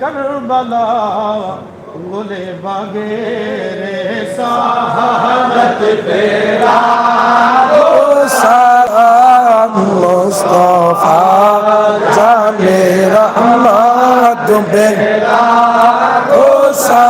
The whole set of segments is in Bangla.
करबला गुले बगे रे साहबत तेरा मुस्तफा जाने रहमत बेरा ओ सा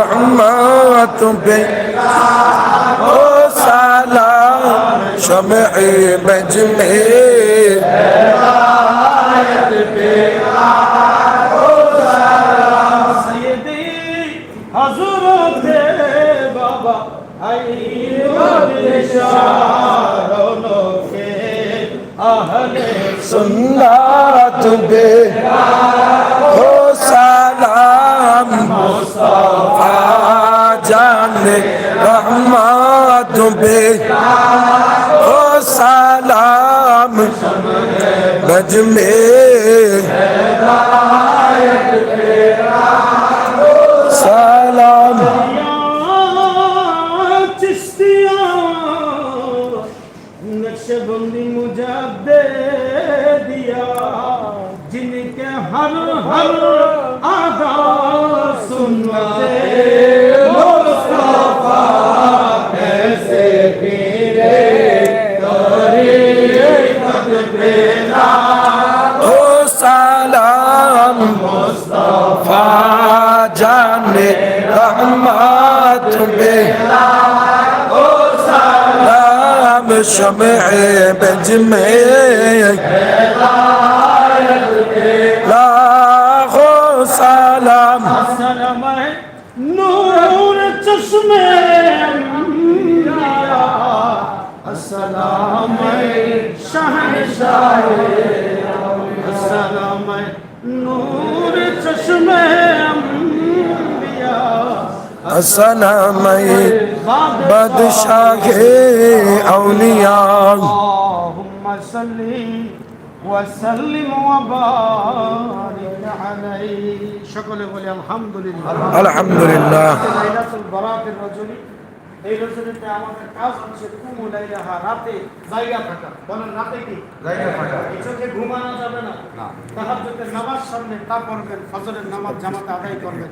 رحمت بے او سلام شمع مجمع ہدایت بے او سلام سیدی حضرت بابا ای ولی شارون کے اہل سنت بے او غلام مصطفى جان رحمت بے او سلام مجمع سلام نقش بندی مجھے دے دیا جن کے ہر ہر مصطفى جانے رحمت میں سلام شمع بجمع لا خو سلام نور السلام شاہ شاہ السلام আসলামাই বাদশাহে আউলিয়া আল্লাহুম্মা সাল্লি ওয়া সাল্লিম ওয়া বারিক আলাইহি সকলে বলি আলহামদুলিল্লাহ আলহামদুলিল্লাহ লাইলাতুল বারাতের রজনী এই রজনীতে আমাদের কাজ হচ্ছে কুমু লাইলাহা রাতে জায়গা থাকা বলেন রাতে কি? জায়গা থাকা এই চোখে ঘুমানো যাবে না। তাহাজ্জুদের নামাজ সামনে তা পড়বেন ফজরের নামাজ জামাতে আদায় করবেন।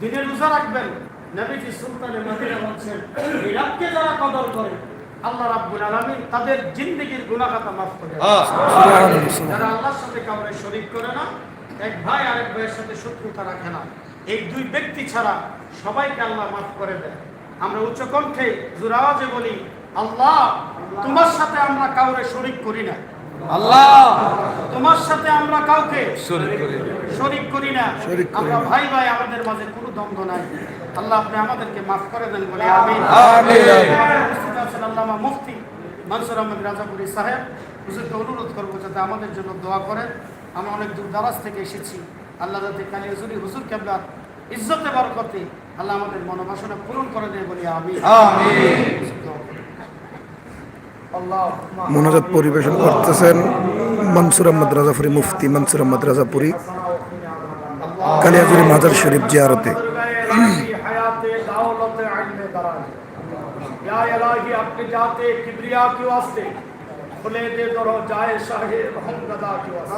দিনের রোজা রাখবেন। নবীজি সুলতানে মদিনা বলছেন এই রাতকে যারা কদর করে আল্লাহ রাব্বুল আলামিন তাদের জিন্দেগির গুনাহ খাতা মাফ করে দেন। যারা আল্লাহর সাথে কাউরে শরীক করে না এক ভাই আরেক ভাইয়ের সাথে শত্রুতা রাখে না। এই দুই ব্যক্তি ছাড়া সবাইকে আল্লাহ মাফ করে দেয় আমরা উচ্চ কণ্ঠে জোরাওয়াজে বলি আল্লাহ তোমার সাথে আমরা কাউরে শরীক করি না। আল্লাহ! তোমার সাথে আমরা কাউকে শরীর করি না। আমরা ভাই ভাই আমাদের মাঝে কোনো দ্বন্দ্ব নাই। আল্লাহ আপনি আমাদেরকে মাফ করে দেন বলে আমিন। আমিন। আল্লামা মুফতি মনসুর আহমদ রাজাপুরি সাহেব। হুজুরকে অনুরোধ করব যাতে আমাদের জন্য দোয়া করেন। আমরা অনেক দূর দারাজ থেকে এসেছি। আল্লাহ যাতে কালী হুজুরি হুজুর কেবলার ইজ্জতে বরকতে আল্লাহ আমাদের মনোবাসনা পূরণ করে দেয় বলি আমি মোনাজাত পরিবেশন করতেছেন মনসুর আহমদ রাজাফুরি মুফতি মনসুর আহমদ রাজাপুরি কালিয়াজুরি মাজার শরীফ জিয়ারতে। আপনি যাতে কিবরিয়া इल्म दराज या इलाही अपने जाते किबरिया के वास्ते খুলে দে দরজায় শাহে রহম গাদা কি ওয়াসা।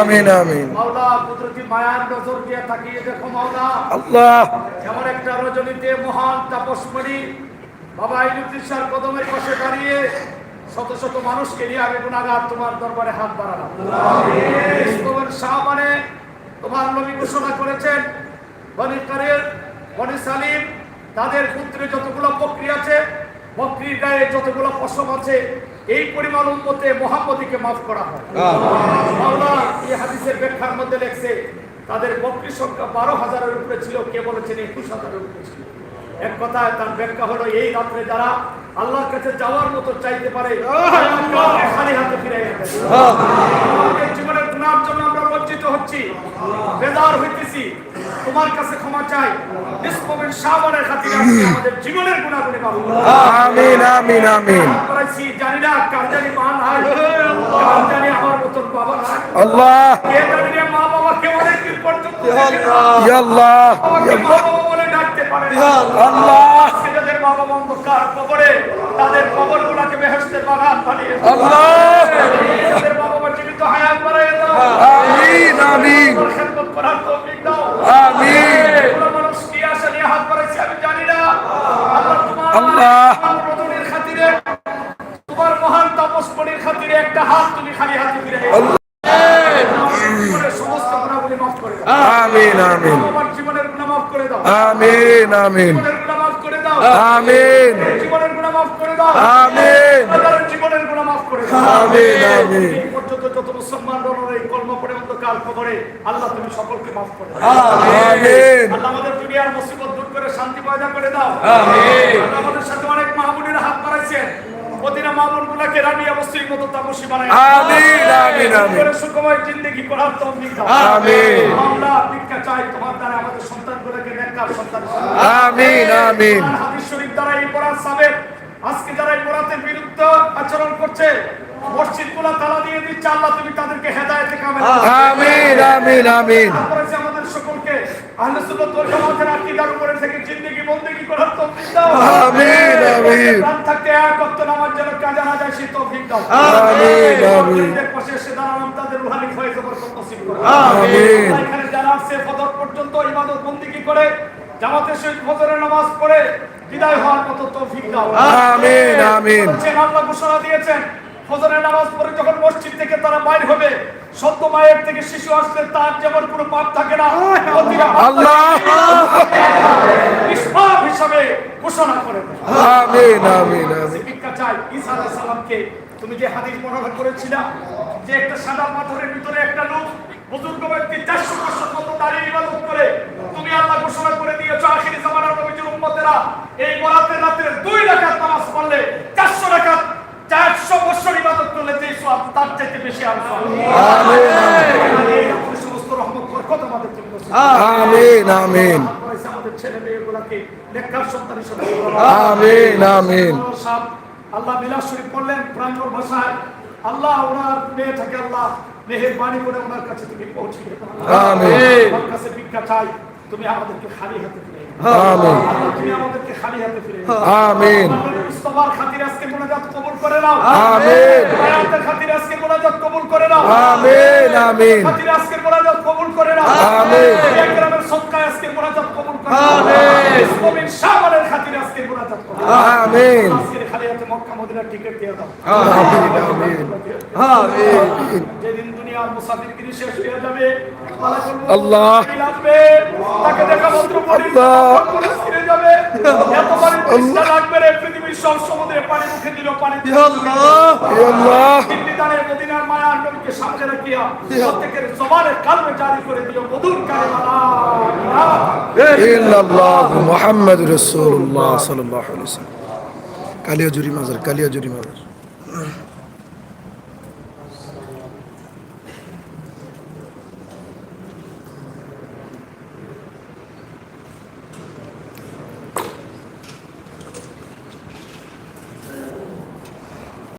আমিন আমিন মাওলা কুদরতি মায়ার নজর দিয়ে তাকিয়ে দেখো মাওলা আল্লাহ এমন একটা রজনীতে মহান তাপসমণি বাবা ইলুদ্দিসার কদমের পাশে দাঁড়িয়ে শত শত মানুষকে নিয়ে আগে গুণাগার তোমার দরবারে হাত বাড়ালাম ইসলামের শাহ মানে তোমার নবী ঘোষণা করেছেন বনি কারের বনি সালিম তাদের পুত্রে যতগুলো বকরি আছে বকরির গায়ে যতগুলো পশম আছে এই পরিমাণ উন্মতে মহাপতিকে মাফ করা হয়। মাওলা এই হাদিসের ব্যাখ্যার মধ্যে লেখছে তাদের বক্রি সংখ্যা বারো হাজারের উপরে ছিল কে বলেছেন একুশ হাজারের উপরে ছিল। এক কথায় তার ব্যাখ্যা হলো এই রাত্রে যারা আল্লাহর কাছে যাওয়ার মতো চাইতে পারে খালি হাতে ফিরে আমাদের জীবনের গুণার জন্য আমরা লজ্জিত হচ্ছি। বেদার হইতেছি। তোমার কাছে ক্ষমা চাই। নিষ্পমের সাবানের খাতিরে আমাদের জীবনের মাফ করো। আমিন আমিন আমিন। করেছি জানি না কার জানি মা নাই কার জানি আমার মতন বাবা নাই। আল্লাহ। কে জানি রে মা বাবাকে অনেক দিন পর্যন্ত। ইয়া আল্লাহ। বাবাকে মা বলে ডাকতে পারে না। আল্লাহ। যাদের মা বাবা অন্ধকার কবরে তাদের কবর গুলাকে বেহেস্তের বাগান বানিয়ে আল্লাহ। জীবিত হায়াত বাড়াইয়ে দাও। আমিন আমিন। তোমার খেদমত করার তৌফিক দাও। আমিন। কোনো মানুষ কি আশা নিয়ে হাত বাড়াইছে আমি জানি না। আল্লাহ তোমার আল্লাহ। রজনীর খাতিরে তোমার মহান তাপসমণির খাতিরে একটা হাত তুমি খালি হাতে ফিরে জীবনের সমস্ত গুণাগুলি মাফ করে দাও। আমিন আমিন। আমার জীবনের গুণা মাফ করে দাও। আমিন আমিন। জীবনের গুণা মাফ করে দাও। আমিন। জীবনের গুণা মাফ করে দাও। আমিন। এই পর্যন্ত যত মুসলমান রণর এই কর্ম করে অন্ধকার খবরে আল্লাহ তুমি সকলকে মাফ করে দাও। আমিন। আল্লাহ আমাদের দুনিয়ার মুসিবত দূর করে শান্তি পয়দা করে দাও। আল্লাহ আমাদের সাথে অনেক মাহমুনের হাত বাড়াইছে প্রতিটা মামুন গুলাকে রানী অবশ্যই মতো তাপসী বানাই আমিন, আমিন, আমিন। করে সুখময় জিন্দগি করার তৌফিক দাও। আমিন। আমরা ভিক্ষা চাই তোমার দ্বারা আমাদের সন্তানগুলোকে নেককার সন্তান আমিন আমিন। হাদিস শরীফ দ্বারা এই পড়ার সাবেক আজকে যারা এই বিরুদ্ধে আচরণ করছে মসজিদগুলা তালা দিয়ে দিচ্ছে আল্লাহ তুমি তাদেরকে হেদায়তে কামে আমিন আমিন আমিন আমাদের সকলকে আহলে সুন্নাত ওয়াল জামাতের আকীদার উপরে থেকে জিন্দেগি করার তৌফিক দাও আমিন, আমিন। প্রাণ থাকতে এক ওয়াক্ত নামাজ যেন কাজা না যায় সেই তৌফিক দাও আমিন, আমিন। প্রত্যেক পাশে এসে দাঁড়ালাম তাদের রুহানি ফয়েজ বরকত নসিব করো আমিন। এখানে যারা আসছে ফজর পর্যন্ত ইবাদত করে জামাতের সহিত ফজরের নামাজ পড়ে বিদায় হওয়ার মতো তৌফিক দাও আমিন, আমিন। আল্লাহ ঘোষণা দিয়েছেন ফজরের নামাজ পড়ে যখন মসজিদ থেকে তারা বাইর হবে সত্য মায়ের থেকে শিশু আসলে তার যেমন কোনো পাপ থাকে না আল্লাহ নিষ্পাপ হিসাবে ঘোষণা করে। আমিন আমিন আমিন ভিক্ষা চাই ঈসা আলাইহিস সালামকে তুমি যে হাদিস বর্ণনা করেছিলা যে একটা সাদা পাথরের ভিতরে একটা লোক বুজুর্গ ব্যক্তি চারশো বছর মতো দাঁড়িয়ে ইবাদত করে তুমি আল্লাহ ঘোষণা করে দিয়েছ আখিরি জামানার নবীজির উম্মতেরা এই বরাতের রাতের দুই রাকাত নামাজ পড়লে চারশো রাকাত চারশো বছর ইবাদত করলে যে সব তার চাইতে বেশি আর। সমস্ত রহমত বরকত আমাদের জন্য আমিন আমিন। আমাদের ছেলে মেয়েগুলোকে নেককার সন্তান হিসেবে আমিন আমিন। আল্লাহ বিলাস শরীফ পড়লেন প্রাঞ্জল ভাষায়। আল্লাহ ওনার মেয়ে থাকে আল্লাহ মেহেরবানি করে ওনার কাছে তুমি পৌঁছে দিতে আমিন। আমার কাছে ভিক্ষা চাই। তুমি আমাদেরকে খালি হাতে ফিরে আমিন। তুমি আমাদেরকে খালি হাতে ফিরে আমিন। আল্লাহ নবী মুস্তাফার খাতিরে আজকে মোনাজাত কবুল করে নাও। আমিন। হায়াতের খাতিরে আজকে মোনাজাত কবুল করে নাও। আমিন আমিন। খাতিরে আজকে মোনাজাত কবুল করে নাও। আমিন। একরামের সদকায় আজকে মোনাজাত কবুল করে নাও। আমিন। ইসলামের শাবানের খাতিরে আজকে মোনাজাত করে নাও। আমিন। আজকের খালি হাতে মক্কা মদিনার টিকিট দিয়ে দাও। আমিন। আমিন। আমিন। যেদিন দুনিয়ার মুসাফিরগিরি শেষ হয়ে যাবে। মালাকুল মউত আল্লাহ। লাগবে তাকে দেখা মাত্র ফিরে যাবে। এত পানি তৃষ্ণা লাগবে রে পৃথিবীর সব সমুদ্রে পানি মুখে দিল পানি দিল আল্লাহ। দাঁড়িয়ে মদিনার মায়ার নবীকে সামনে রাখিয়া প্রত্যেকের জবানে কালবে জারি করে দিও মধুর কালিমা। ইল্লাল্লাহ। মুহাম্মদ রাসূলুল্লাহ সাল্লাল্লাহু আলাইহি ওয়াসাল্লাম। কালিয়াজুরি মাজার কালিয়াজুরি মাজার।